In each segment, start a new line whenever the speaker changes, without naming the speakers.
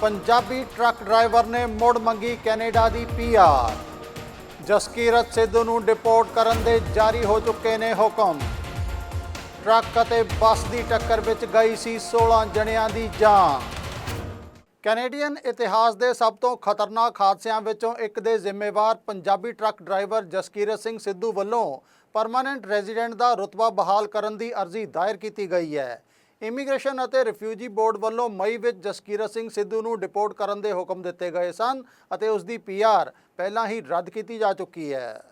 Punjabi truck driver ਨੇ ਮੁੜ ਮੰਗੀ ਕੈਨੇਡਾ ਦੀ ਪੀਆਰ ਜਸਕੀਰਤ ਸਿੱਧੂ ਨੂੰ ਡਿਪੋਰਟ ਕਰਨ ਦੇ ਜਾਰੀ ਹੋ ਚੁੱਕੇ ਨੇ ਹੁਕਮ। ਟਰੱਕ ਅਤੇ ਬੱਸ ਦੀ ਟੱਕਰ ਵਿੱਚ ਗਈ ਸੀ 16 ਜਣਿਆਂ ਦੀ ਜਾਨ। ਕੈਨੇਡੀਅਨ ਇਤਿਹਾਸ ਦੇ ਸਭ ਤੋਂ ਖਤਰਨਾਕ ਹਾਦਸਿਆਂ ਵਿੱਚੋਂ ਇੱਕ ਦੇ ਜ਼ਿੰਮੇਵਾਰ ਪੰਜਾਬੀ ਟਰੱਕ ਡਰਾਈਵਰ ਜਸਕੀਰਤ ਸਿੰਘ ਸਿੱਧੂ ਵੱਲੋਂ ਪਰਮਾਨੈਂਟ ਰੈਜ਼ੀਡੈਂਟ ਦਾ ਰੁਤਬਾ ਬਹਾਲ ਕਰਨ ਦੀ ਅਰਜ਼ੀ ਦਾਇਰ ਕੀਤੀ ਗਈ ਹੈ। ਇਮੀਗ੍ਰੇਸ਼ਨ ਅਤੇ ਰਿਫਿਊਜੀ ਬੋਰਡ ਵੱਲੋਂ ਮਈ ਵਿੱਚ ਜਸਕੀਰਤ ਸਿੰਘ ਸਿੱਧੂ ਨੂੰ ਡਿਪੋਰਟ ਕਰਨ ਦੇ ਹੁਕਮ ਦਿੱਤੇ ਗਏ ਸਨ ਅਤੇ ਉਸ ਦੀ ਪੀਆਰ ਪਹਿਲਾਂ ਹੀ ਰੱਦ ਕੀਤੀ ਜਾ ਚੁੱਕੀ ਹੈ।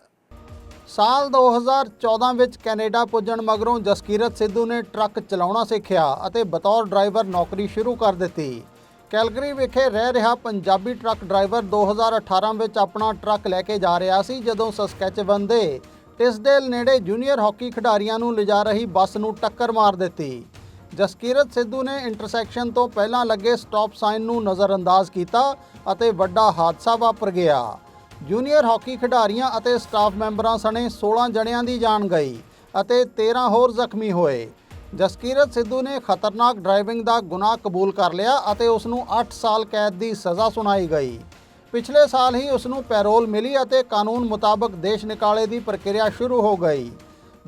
ਸਾਲ 2014 ਵਿੱਚ ਕੈਨੇਡਾ ਪੁੱਜਣ ਮਗਰੋਂ ਜਸਕੀਰਤ ਸਿੱਧੂ ਨੇ ਟਰੱਕ ਚਲਾਉਣਾ ਸਿੱਖਿਆ ਅਤੇ ਬਤੌਰ ਡਰਾਈਵਰ ਨੌਕਰੀ ਸ਼ੁਰੂ ਕਰ ਦਿੱਤੀ। ਕੈਲਗਰੀ ਵਿਖੇ ਰਹਿ ਰਿਹਾ ਪੰਜਾਬੀ ਟਰੱਕ ਡਰਾਈਵਰ 2018 ਵਿੱਚ ਆਪਣਾ ਟਰੱਕ ਲੈ ਕੇ ਜਾ ਰਿਹਾ ਸੀ ਜਦੋਂ ਸਸਕੈਚਵਨ ਦੇ ਟਿਸਡੇਲ ਨੇੜੇ ਜੂਨੀਅਰ ਹਾਕੀ ਖਿਡਾਰੀਆਂ ਨੂੰ ਲਿਜਾ ਰਹੀ ਬੱਸ ਨੂੰ ਟੱਕਰ ਮਾਰ ਦਿੱਤੀ। ਜਸਕੀਰਤ ਸਿੱਧੂ ਨੇ ਇੰਟਰਸੈਕਸ਼ਨ ਤੋਂ ਪਹਿਲਾਂ ਲੱਗੇ ਸਟਾਪ ਸਾਈਨ ਨੂੰ ਨਜ਼ਰਅੰਦਾਜ਼ ਕੀਤਾ ਅਤੇ ਵੱਡਾ ਹਾਦਸਾ ਵਾਪਰ ਗਿਆ। ਜੂਨੀਅਰ ਹਾਕੀ ਖਿਡਾਰੀਆਂ ਅਤੇ ਸਟਾਫ ਮੈਂਬਰਾਂ ਸਣੇ 16 ਜਣਿਆਂ ਦੀ ਜਾਨ ਗਈ ਅਤੇ 13 ਹੋਰ ਜ਼ਖਮੀ ਹੋਏ। ਜਸਕੀਰਤ ਸਿੱਧੂ ਨੇ ਖਤਰਨਾਕ ਡਰਾਈਵਿੰਗ ਦਾ ਗੁਨਾਹ ਕਬੂਲ ਕਰ ਲਿਆ ਅਤੇ ਉਸ ਨੂੰ 8 ਸਾਲ ਕੈਦ ਦੀ ਸਜ਼ਾ ਸੁਣਾਈ ਗਈ। ਪਿਛਲੇ ਸਾਲ ਹੀ ਉਸ ਨੂੰ ਪੈਰੋਲ ਮਿਲੀ ਅਤੇ ਕਾਨੂੰਨ ਮੁਤਾਬਕ ਦੇਸ਼ ਨਿਕਾਲੇ ਦੀ ਪ੍ਰਕਿਰਿਆ ਸ਼ੁਰੂ ਹੋ ਗਈ।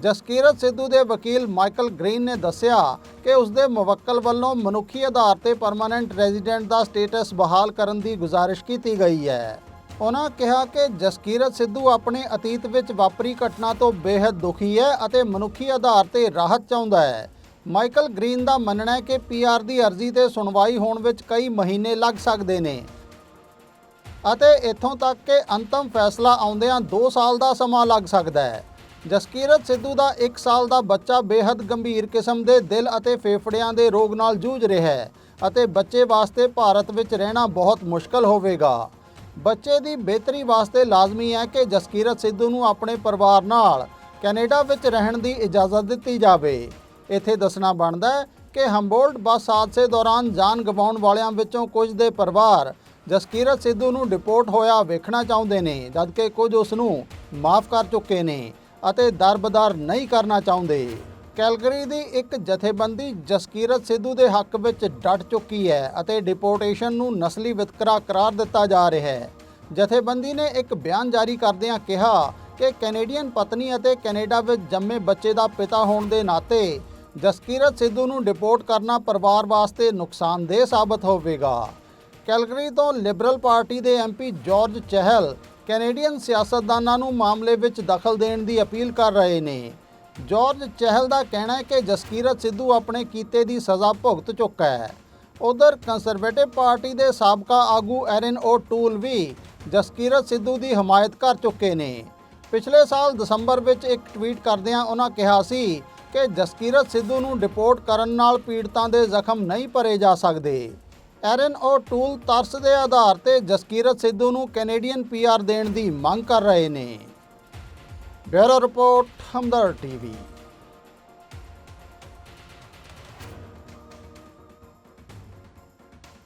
ਜਸਕੀਰਤ ਸਿੱਧੂ ਦੇ ਵਕੀਲ ਮਾਈਕਲ ਗ੍ਰੀਨ ਨੇ ਦੱਸਿਆ ਕਿ ਉਸ ਦੇ ਮੁਵੱਕਲ ਵੱਲੋਂ ਮਨੁੱਖੀ ਆਧਾਰ ਤੇ ਪਰਮਾਨੈਂਟ ਰੈਜ਼ੀਡੈਂਟ ਦਾ ਸਟੇਟਸ ਬਹਾਲ ਕਰਨ ਦੀ ਗੁਜ਼ਾਰਿਸ਼ ਕੀਤੀ ਗਈ ਹੈ। ਉਹਨਾਂ ਕਿਹਾ ਕਿ ਜਸਕੀਰਤ ਸਿੱਧੂ ਆਪਣੇ ਅਤੀਤ ਵਿੱਚ ਵਾਪਰੀ ਘਟਨਾ ਤੋਂ ਬੇहद ਦੁਖੀ ਹੈ ਅਤੇ ਮਨੁੱਖੀ ਆਧਾਰ ਤੇ ਰਾਹਤ ਚਾਹੁੰਦਾ ਹੈ। ਮਾਈਕਲ ਗ੍ਰੀਨ ਦਾ ਮੰਨਣਾ ਹੈ ਕਿ ਪੀਆਰ ਦੀ ਅਰਜ਼ੀ ਤੇ ਸੁਣਵਾਈ ਹੋਣ ਵਿੱਚ ਕਈ ਮਹੀਨੇ ਲੱਗ ਸਕਦੇ ਨੇ। ਅਤੇ ਇੱਥੋਂ ਤੱਕ ਕਿ ਅੰਤਮ ਫੈਸਲਾ ਆਉਂਦਿਆਂ 2 ਸਾਲ ਦਾ ਸਮਾਂ ਲੱਗ ਸਕਦਾ ਹੈ। ਜਸਕੀਰਤ ਸਿੱਧੂ ਦਾ 1 ਸਾਲ ਦਾ ਬੱਚਾ ਬੇहद ਗੰਭੀਰ ਕਿਸਮ ਦੇ ਦਿਲ ਅਤੇ ਫੇਫੜਿਆਂ ਦੇ ਰੋਗ ਨਾਲ ਜੂਝ ਰਿਹਾ ਹੈ ਅਤੇ ਬੱਚੇ ਵਾਸਤੇ ਭਾਰਤ ਵਿੱਚ ਰਹਿਣਾ ਬਹੁਤ ਮੁਸ਼ਕਲ ਹੋਵੇਗਾ। ਬੱਚੇ ਦੀ ਬਿਹਤਰੀ ਵਾਸਤੇ ਲਾਜ਼ਮੀ ਹੈ ਕਿ ਜਸਕੀਰਤ ਸਿੱਧੂ ਨੂੰ ਆਪਣੇ ਪਰਿਵਾਰ ਨਾਲ ਕੈਨੇਡਾ ਵਿੱਚ ਰਹਿਣ ਦੀ ਇਜਾਜ਼ਤ ਦਿੱਤੀ ਜਾਵੇ। ਇੱਥੇ ਦੱਸਣਾ ਬਣਦਾ ਹੈ ਕਿ ਹੰਬੋਲਟ ਬੱਸ ਹਾਦਸੇ ਦੌਰਾਨ ਜਾਨ ਗਵਾਉਣ ਵਾਲਿਆਂ ਵਿੱਚੋਂ ਕੁਝ ਦੇ ਪਰਿਵਾਰ ਜਸਕੀਰਤ ਸਿੱਧੂ ਨੂੰ ਡਿਪੋਰਟ ਹੋਇਆ ਵੇਖਣਾ ਚਾਹੁੰਦੇ ਨੇ, ਜਦਕਿ ਕੁਝ ਉਸ ਨੂੰ ਮਾਫ ਕਰ ਚੁੱਕੇ ਨੇ। ਅਤੇ ਦਰਬਦਰ ਨਹੀਂ ਕਰਨਾ ਚਾਹੁੰਦੇ। ਕੈਲਗਰੀ ਦੀ ਇੱਕ ਜਥੇਬੰਦੀ ਜਸਕੀਰਤ ਸਿੱਧੂ ਦੇ ਹੱਕ ਵਿੱਚ ਡਟ ਚੁੱਕੀ ਹੈ ਅਤੇ ਡਿਪੋਰਟੇਸ਼ਨ ਨੂੰ ਨਸਲੀ ਵਿਤਕਰਾ ਕਰਾਰ ਦਿੱਤਾ ਜਾ ਰਿਹਾ ਹੈ। ਜਥੇਬੰਦੀ ਨੇ ਇੱਕ ਬਿਆਨ ਜਾਰੀ ਕਰਦਿਆਂ ਕਿਹਾ ਕਿ ਕੈਨੇਡੀਅਨ ਪਤਨੀ ਅਤੇ ਕੈਨੇਡਾ ਵਿੱਚ ਜੰਮੇ ਬੱਚੇ ਦਾ ਪਿਤਾ ਹੋਣ ਦੇ ਨਾਤੇ ਜਸਕੀਰਤ ਸਿੱਧੂ ਨੂੰ ਡਿਪੋਰਟ ਕਰਨਾ ਪਰਿਵਾਰ ਵਾਸਤੇ ਨੁਕਸਾਨਦੇਹ ਸਾਬਤ ਹੋਵੇਗਾ। ਕੈਲਗਰੀ ਤੋਂ ਲਿਬਰਲ ਪਾਰਟੀ ਦੇ ਐਮਪੀ ਜਾਰਜ ਚਹਿਲ ਕੈਨੇਡੀਅਨ ਸਿਆਸਤਦਾਨਾਂ ਨੂੰ ਮਾਮਲੇ ਵਿੱਚ ਦਖਲ ਦੇਣ ਦੀ ਅਪੀਲ ਕਰ ਰਹੇ ਨੇ। ਜਾਰਜ ਚਹਿਲ ਦਾ ਕਹਿਣਾ ਹੈ ਕਿ ਜਸਕੀਰਤ ਸਿੱਧੂ ਆਪਣੇ ਕੀਤੇ ਦੀ ਸਜ਼ਾ ਭੁਗਤ ਚੁੱਕਾ ਹੈ। ਉਧਰ ਕੰਜ਼ਰਵੇਟਿਵ ਪਾਰਟੀ ਦੇ ਸਾਬਕਾ ਆਗੂ ਐਰਨ ਓ ਟੂਲ ਵੀ ਜਸਕੀਰਤ ਸਿੱਧੂ ਦੀ ਹਮਾਇਤ ਕਰ ਚੁੱਕੇ ਨੇ। ਪਿਛਲੇ ਸਾਲ ਦਸੰਬਰ ਵਿੱਚ ਇੱਕ ਟਵੀਟ ਕਰਦਿਆਂ ਉਹਨਾਂ ਕਿਹਾ ਸੀ ਕਿ ਜਸਕੀਰਤ ਸਿੱਧੂ ਨੂੰ ਡਿਪੋਰਟ ਕਰਨ ਨਾਲ ਪੀੜਤਾਂ ਦੇ ਜ਼ਖਮ ਨਹੀਂ ਭਰੇ ਜਾ ਸਕਦੇ। ਐਰਨ ਓ ਟੂਲ ਤਰਸ ਦੇ ਆਧਾਰ ਤੇ ਜਸਕੀਰਤ ਸਿੱਧੂ ਨੂੰ ਕੈਨੇਡੀਅਨ ਪੀਆਰ ਦੇਣ ਦੀ ਮੰਗ ਕਰ ਰਹੇ ਨੇ। Bureau report, Hamdard TV.